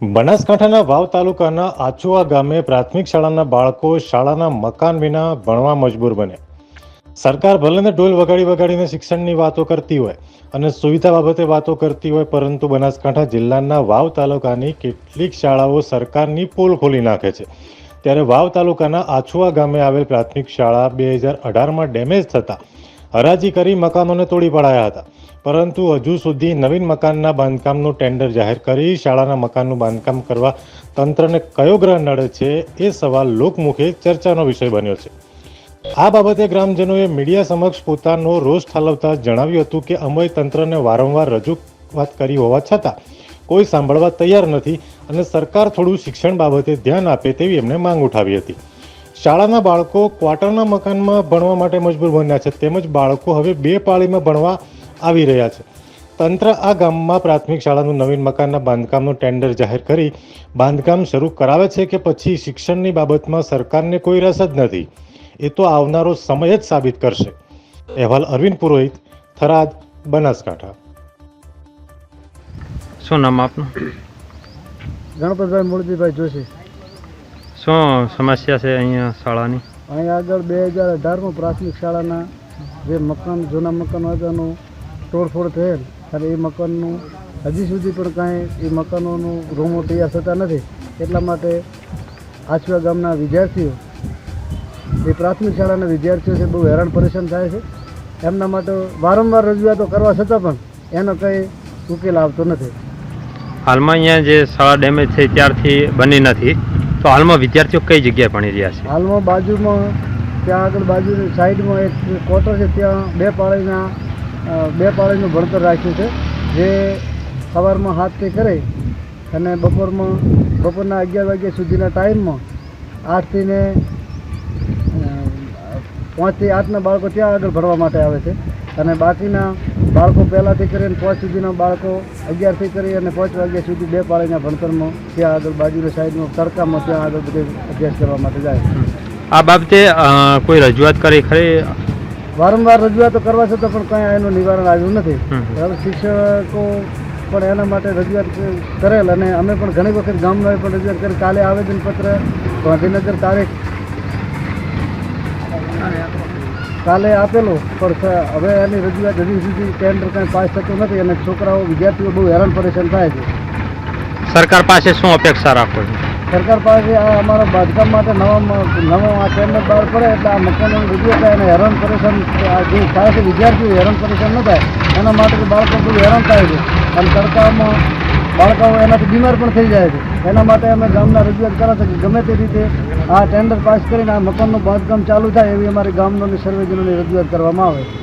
બનાસકાંઠાના વાવ તાલુકાના આચુવા ગામે પ્રાથમિક શાળાના બાળકો શાળાના મકાન વિના ભણવા મજબૂર બન્યા. સરકાર ભલેને ઢોલ વગાડી વગાડીને શિક્ષણની વાતો કરતી હોય અને સુવિધા બાબતે વાતો કરતી હોય, પરંતુ બનાસકાંઠા જિલ્લાના વાવ તાલુકાની કેટલીક શાળાઓ સરકારની પોલ ખોલી નાખે છે. ત્યારે વાવ તાલુકાના આછુઆ ગામે આવેલ પ્રાથમિક શાળા બે હજાર અઢારમાં ડેમેજ થતા હરાજી કરી મકાનોને તોડી પડાયા હતા. પરંતુ હજુ સુધી નવીન મકાનના બાંધકામનું ટેન્ડર જાહેર કરી શાળાના મકાનનું બાંધકામ કરવા તંત્રને કયો ગ્રહ નડે છે એ સવાલ લોકમુખે ચર્ચાનો વિષય બન્યો છે. આ બાબતે ગ્રામજનોએ મીડિયા સમક્ષ પોતાનો રોષ ઠાલવતા જણાવ્યું હતું કે અમે તંત્રને વારંવાર રજૂઆત કરી હોવા છતાં કોઈ સાંભળવા તૈયાર નથી. અને સરકાર થોડું શિક્ષણ બાબતે ધ્યાન આપે તેવી એમણે માંગ ઉઠાવી હતી. શાળાના બાળકો ક્વાર્ટરના મકાનમાં ભણવા માટે મજબૂર બન્યા છે. તેમજ બાળકો હવે બે પાળીમાં ભણવા આવી રહ્યા છે. તંત્ર આ ગામમાં પ્રાથમિક શાળાનું નવીન મકાનના બાંધકામનું ટેન્ડર જાહેર કરી બાંધકામ શરૂ કરાવે છે કે પછી શિક્ષણની બાબતમાં સરકારને કોઈ રસ જ નથી. એ તો આવનારો સમય જ સાબિત કરશે. અહેવાલ અરવિંદ પુરોહિત, થરાદ, બનાસકાંઠા. શું નામ આપનું? ગણપતભાઈ મૂળજીભાઈ જોશી. શું સમસ્યા છે અહીંયા શાળાની? અહીંયા આગળ બે હજાર અઢારમાં પ્રાથમિક શાળાના જે મકાન જૂના મકાન હતા એનું તોડફોડ થયેલ અને એ મકાનનું હજી સુધી પણ કાંઈ એ મકાનોનું રૂમો તૈયાર થતા નથી. એટલા માટે આછવા ગામના વિદ્યાર્થીઓ એ પ્રાથમિક શાળાના વિદ્યાર્થીઓ છે બહુ હેરાન પરેશાન થાય છે. એમના માટે વારંવાર રજૂઆતો કરવા છતાં પણ એનો કંઈ ઉકેલ આવતો નથી. હાલમાં અહીંયા જે શાળા ડેમેજ થઈ ત્યારથી બની નથી. તો હાલમાં વિદ્યાર્થીઓ કઈ જગ્યાએ ભણી રહ્યા છે? હાલમાં બાજુમાં, ત્યાં આગળ બાજુની સાઈડમાં એક ક્વાર્ટર છે, ત્યાં બે પાળીના બે પાળીનું ભણતર રાખ્યું છે, જે સવારમાં હાથથી કરે અને બપોરમાં, બપોરના અગિયાર વાગ્યા સુધીના ટાઈમમાં આઠથી ને પાંચથી આઠના બાળકો ત્યાં આગળ ભણવા માટે આવે છે. અને બાકીના બાળકો પહેલાંથી કરીને પાંચ સુધીના બાળકો અગિયારથી કરી અને પાંચ વાગ્યા સુધી બે પાળીના ભણતરમાં ત્યાં આગળ બાજુના સાઈડમાં તડકામાં ત્યાં આગળ બધે અભ્યાસ કરવા માટે જાય. આ બાબતે કોઈ રજૂઆત કરી ખરી? વારંવાર રજૂઆતો કરવા છતાં પણ કંઈ એનું નિવારણ આવ્યું નથી. બરાબર શિક્ષકો પણ એના માટે રજૂઆત કરેલ અને અમે પણ ઘણી વખત ગામના પણ રજૂઆત કરી. કાલે આવેદનપત્ર ગાંધીનગર તારીખ કાલે આપેલું પણ હવે એની રજૂઆત હજી સુધી ટેન્ડર કંઈ પાસ થતું નથી અને છોકરાઓ વિદ્યાર્થીઓ બહુ હેરાન પરેશાન થાય છે. સરકાર પાસે શું અપેક્ષા રાખો છો? સરકાર પાસે આ અમારા બાંધકામ માટે નવા નવો આ ટેન્ડર બહાર પડે એટલે આ મકાનોની રજૂઆત થાય અને હેરાન પરેશાન આ જે થાય છે વિદ્યાર્થીઓ હેરાન પરેશાન ન થાય. એના માટે બાળકો બધું હેરાન થાય છે. અને તડકામાં બાળકો એનાથી બીમાર પણ થઈ જાય છે. એના માટે અમે ગામના રજૂઆત કરા છે ગમે તે રીતે આ ટેન્ડર પાસ કરીને આ મકાનનું બાંધકામ ચાલુ થાય એવી અમારી ગામની સર્વેજનોની રજૂઆત કરવામાં આવે.